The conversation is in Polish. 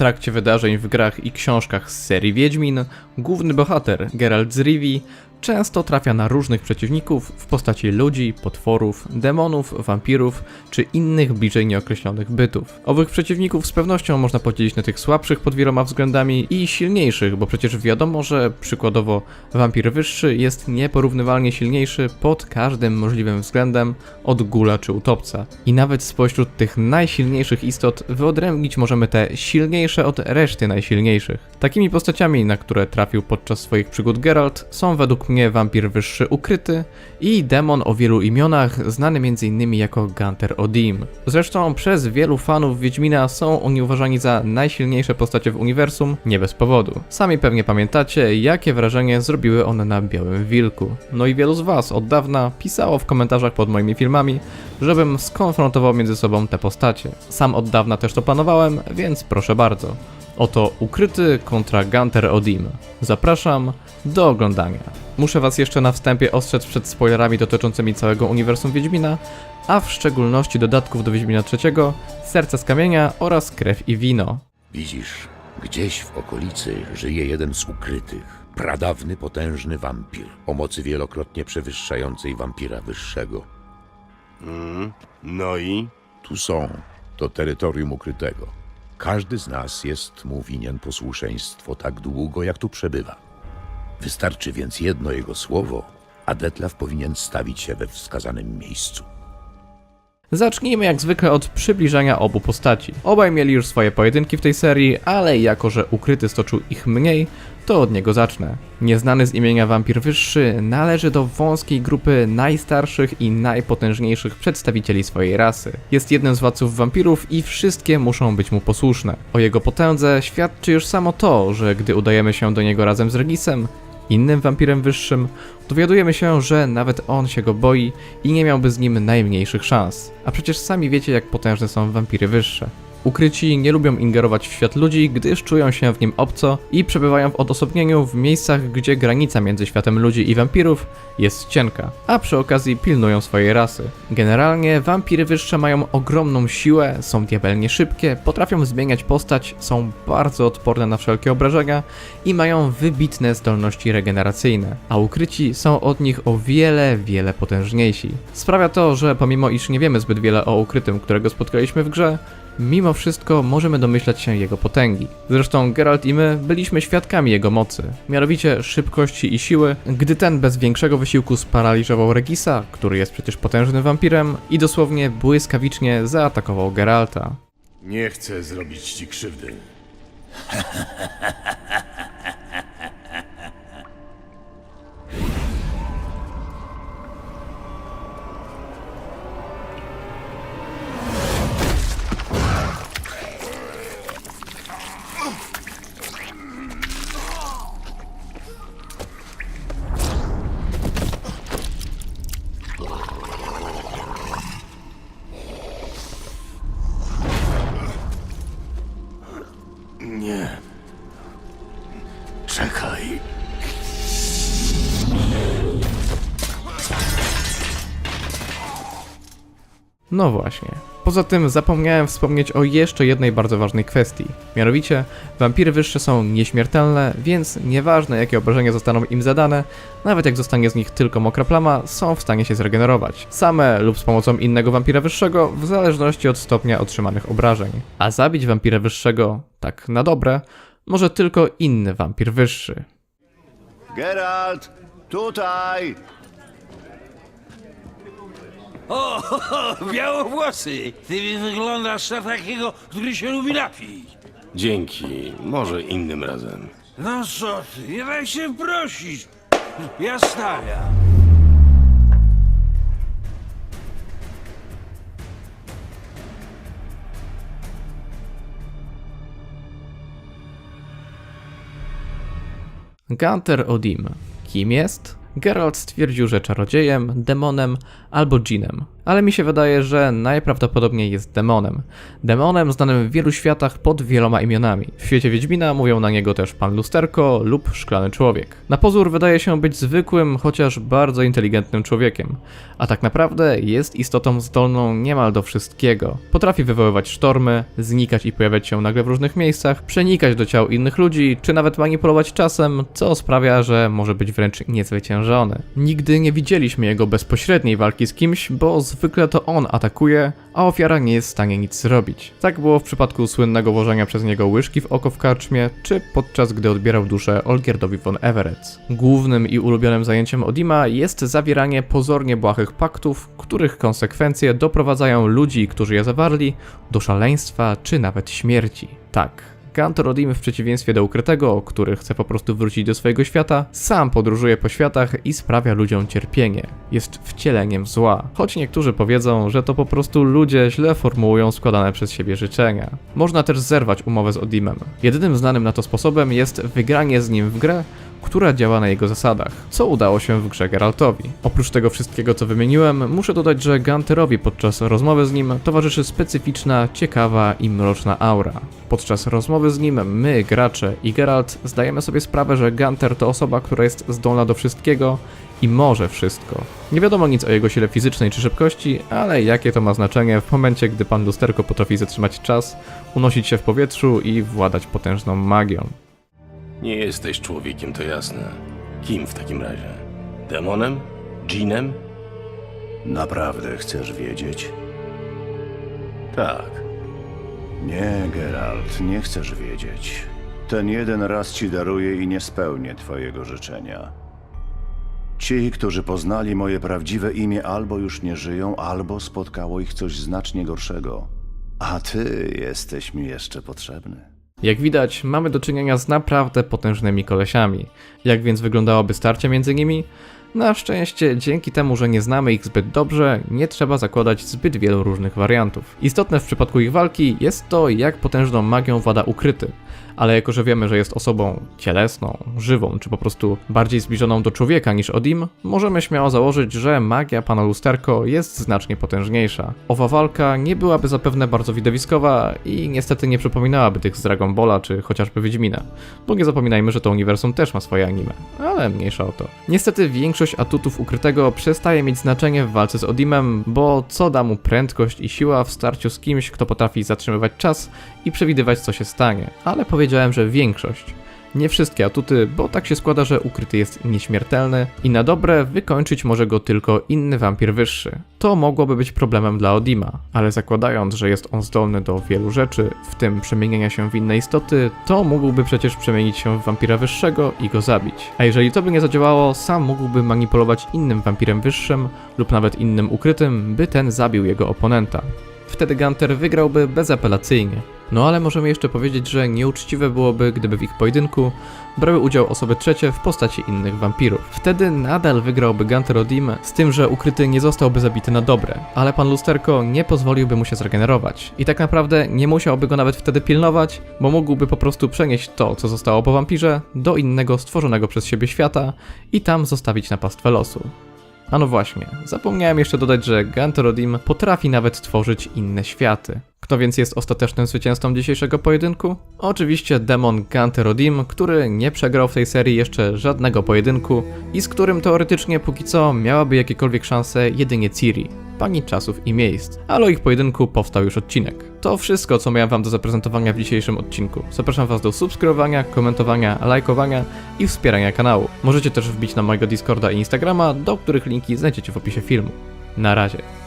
trakcie wydarzeń w grach i książkach z serii Wiedźmin, główny bohater Geralt z Rivii często trafia na różnych przeciwników w postaci ludzi, potworów, demonów, wampirów czy innych bliżej nieokreślonych bytów. Owych przeciwników z pewnością można podzielić na tych słabszych pod wieloma względami i silniejszych, bo przecież wiadomo, że przykładowo wampir wyższy jest nieporównywalnie silniejszy pod każdym możliwym względem od gula czy utopca. I nawet spośród tych najsilniejszych istot wyodrębnić możemy te silniejsze od reszty najsilniejszych. Takimi postaciami, na które trafił podczas swoich przygód Geralt, są według wampir wyższy ukryty i demon o wielu imionach, znany m.in. jako Gunter Odim. Zresztą przez wielu fanów Wiedźmina są oni uważani za najsilniejsze postacie w uniwersum, nie bez powodu. Sami pewnie pamiętacie, jakie wrażenie zrobiły one na Białym Wilku. No i wielu z was od dawna pisało w komentarzach pod moimi filmami, żebym skonfrontował między sobą te postacie. Sam od dawna też to planowałem, więc proszę bardzo. Oto ukryty kontra Gunter Odim. Zapraszam do oglądania. Muszę was jeszcze na wstępie ostrzec przed spoilerami dotyczącymi całego uniwersum Wiedźmina, a w szczególności dodatków do Wiedźmina III, Serce z kamienia oraz Krew i wino. Widzisz, gdzieś w okolicy żyje jeden z ukrytych, pradawny, potężny wampir, o mocy wielokrotnie przewyższającej wampira wyższego. No i? Tu są, to terytorium ukrytego. Każdy z nas jest mu winien posłuszeństwo tak długo, jak tu przebywa. Wystarczy więc jedno jego słowo, a Detlaf powinien stawić się we wskazanym miejscu. Zacznijmy jak zwykle od przybliżenia obu postaci. Obaj mieli już swoje pojedynki w tej serii, ale jako że ukryty stoczył ich mniej, to od niego zacznę. Nieznany z imienia wampir wyższy należy do wąskiej grupy najstarszych i najpotężniejszych przedstawicieli swojej rasy. Jest jednym z władców wampirów i wszystkie muszą być mu posłuszne. O jego potędze świadczy już samo to, że gdy udajemy się do niego razem z Regisem, innym wampirem wyższym, dowiadujemy się, że nawet on się go boi i nie miałby z nim najmniejszych szans. A przecież sami wiecie, jak potężne są wampiry wyższe. Ukryci nie lubią ingerować w świat ludzi, gdyż czują się w nim obco i przebywają w odosobnieniu w miejscach, gdzie granica między światem ludzi i wampirów jest cienka, a przy okazji pilnują swojej rasy. Generalnie wampiry wyższe mają ogromną siłę, są diabelnie szybkie, potrafią zmieniać postać, są bardzo odporne na wszelkie obrażenia i mają wybitne zdolności regeneracyjne, a ukryci są od nich o wiele, wiele potężniejsi. Sprawia to, że pomimo iż nie wiemy zbyt wiele o ukrytym, którego spotkaliśmy w grze, Mimo wszystko możemy domyślać się jego potęgi. Zresztą Geralt i my byliśmy świadkami jego mocy, mianowicie szybkości i siły, gdy ten bez większego wysiłku sparaliżował Regisa, który jest przecież potężnym wampirem, i dosłownie błyskawicznie zaatakował Geralta. Nie chcę zrobić ci krzywdy. No właśnie. Poza tym zapomniałem wspomnieć o jeszcze jednej bardzo ważnej kwestii. Mianowicie, wampiry wyższe są nieśmiertelne, więc nieważne jakie obrażenia zostaną im zadane, nawet jak zostanie z nich tylko mokra plama, są w stanie się zregenerować. Same lub z pomocą innego wampira wyższego, w zależności od stopnia otrzymanych obrażeń. A zabić wampira wyższego, tak na dobre, może tylko inny wampir wyższy. Geralt, tutaj! O, białowłosy! Ty wyglądasz na takiego, który się lubi napić. Dzięki. Może innym razem. No co ty, nie daj się prosić. Ja stawiam. Gunter Odim. Kim jest? Geralt stwierdził, że czarodziejem, demonem albo dżinem. Ale mi się wydaje, że najprawdopodobniej jest demonem. Demonem znanym w wielu światach pod wieloma imionami. W świecie Wiedźmina mówią na niego też Pan Lusterko lub Szklany Człowiek. Na pozór wydaje się być zwykłym, chociaż bardzo inteligentnym człowiekiem, a tak naprawdę jest istotą zdolną niemal do wszystkiego. Potrafi wywoływać sztormy, znikać i pojawiać się nagle w różnych miejscach, przenikać do ciał innych ludzi, czy nawet manipulować czasem, co sprawia, że może być wręcz niezwyciężony. Nigdy nie widzieliśmy jego bezpośredniej walki z kimś, bo zwykle to on atakuje, a ofiara nie jest w stanie nic zrobić. Tak było w przypadku słynnego włożenia przez niego łyżki w oko w karczmie, czy podczas gdy odbierał duszę Olgierdowi von Everett. Głównym i ulubionym zajęciem Odima jest zawieranie pozornie błahych paktów, których konsekwencje doprowadzają ludzi, którzy je zawarli, do szaleństwa czy nawet śmierci. Tak, Gantor Odim w przeciwieństwie do ukrytego, który chce po prostu wrócić do swojego świata, sam podróżuje po światach i sprawia ludziom cierpienie. Jest wcieleniem zła. Choć niektórzy powiedzą, że to po prostu ludzie źle formułują składane przez siebie życzenia. Można też zerwać umowę z Odimem. Jedynym znanym na to sposobem jest wygranie z nim w grę, która działa na jego zasadach, co udało się w grze Geraltowi. Oprócz tego wszystkiego, co wymieniłem, muszę dodać, że Gunterowi podczas rozmowy z nim towarzyszy specyficzna, ciekawa i mroczna aura. Podczas rozmowy z nim my, gracze i Geralt zdajemy sobie sprawę, że Gunter to osoba, która jest zdolna do wszystkiego i może wszystko. Nie wiadomo nic o jego sile fizycznej czy szybkości, ale jakie to ma znaczenie w momencie, gdy pan lusterko potrafi zatrzymać czas, unosić się w powietrzu i władać potężną magią. Nie jesteś człowiekiem, to jasne. Kim w takim razie? Demonem? Dżinem? Naprawdę chcesz wiedzieć? Tak. Nie, Geralt, nie chcesz wiedzieć. Ten jeden raz ci daruję i nie spełnię twojego życzenia. Ci, którzy poznali moje prawdziwe imię, albo już nie żyją, albo spotkało ich coś znacznie gorszego. A ty jesteś mi jeszcze potrzebny. Jak widać, mamy do czynienia z naprawdę potężnymi kolesiami. Jak więc wyglądałoby starcie między nimi? Na szczęście, dzięki temu, że nie znamy ich zbyt dobrze, nie trzeba zakładać zbyt wielu różnych wariantów. Istotne w przypadku ich walki jest to, jak potężną magią włada ukryty. Ale jako, że wiemy, że jest osobą cielesną, żywą, czy po prostu bardziej zbliżoną do człowieka niż Odim, możemy śmiało założyć, że magia pana Lusterko jest znacznie potężniejsza. Owa walka nie byłaby zapewne bardzo widowiskowa i niestety nie przypominałaby tych z Dragon Balla, czy chociażby Wiedźmina. Bo nie zapominajmy, że to uniwersum też ma swoje anime, ale mniejsza o to. Niestety większość atutów ukrytego przestaje mieć znaczenie w walce z Odimem, bo co da mu prędkość i siła w starciu z kimś, kto potrafi zatrzymywać czas i przewidywać co się stanie. Ale powiedziałem, że większość. Nie wszystkie atuty, bo tak się składa, że ukryty jest nieśmiertelny i na dobre wykończyć może go tylko inny wampir wyższy. To mogłoby być problemem dla Odima, ale zakładając, że jest on zdolny do wielu rzeczy, w tym przemieniania się w inne istoty, to mógłby przecież przemienić się w wampira wyższego i go zabić. A jeżeli to by nie zadziałało, sam mógłby manipulować innym wampirem wyższym lub nawet innym ukrytym, by ten zabił jego oponenta. Wtedy Gunter wygrałby bezapelacyjnie. No ale możemy jeszcze powiedzieć, że nieuczciwe byłoby, gdyby w ich pojedynku brały udział osoby trzecie w postaci innych wampirów. Wtedy nadal wygrałby Gunter Odim, z tym, że ukryty nie zostałby zabity na dobre, ale pan Lusterko nie pozwoliłby mu się zregenerować. I tak naprawdę nie musiałby go nawet wtedy pilnować, bo mógłby po prostu przenieść to, co zostało po wampirze, do innego stworzonego przez siebie świata i tam zostawić na pastwę losu. A no właśnie, zapomniałem jeszcze dodać, że Gunter Odim potrafi nawet tworzyć inne światy. Kto więc jest ostatecznym zwycięzcą dzisiejszego pojedynku? Oczywiście demon Gunter Odim, który nie przegrał w tej serii jeszcze żadnego pojedynku i z którym teoretycznie póki co miałaby jakiekolwiek szanse jedynie Ciri, pani czasów i miejsc, ale o ich pojedynku powstał już odcinek. To wszystko, co miałem wam do zaprezentowania w dzisiejszym odcinku. Zapraszam was do subskrybowania, komentowania, lajkowania i wspierania kanału. Możecie też wbić na mojego Discorda i Instagrama, do których linki znajdziecie w opisie filmu. Na razie.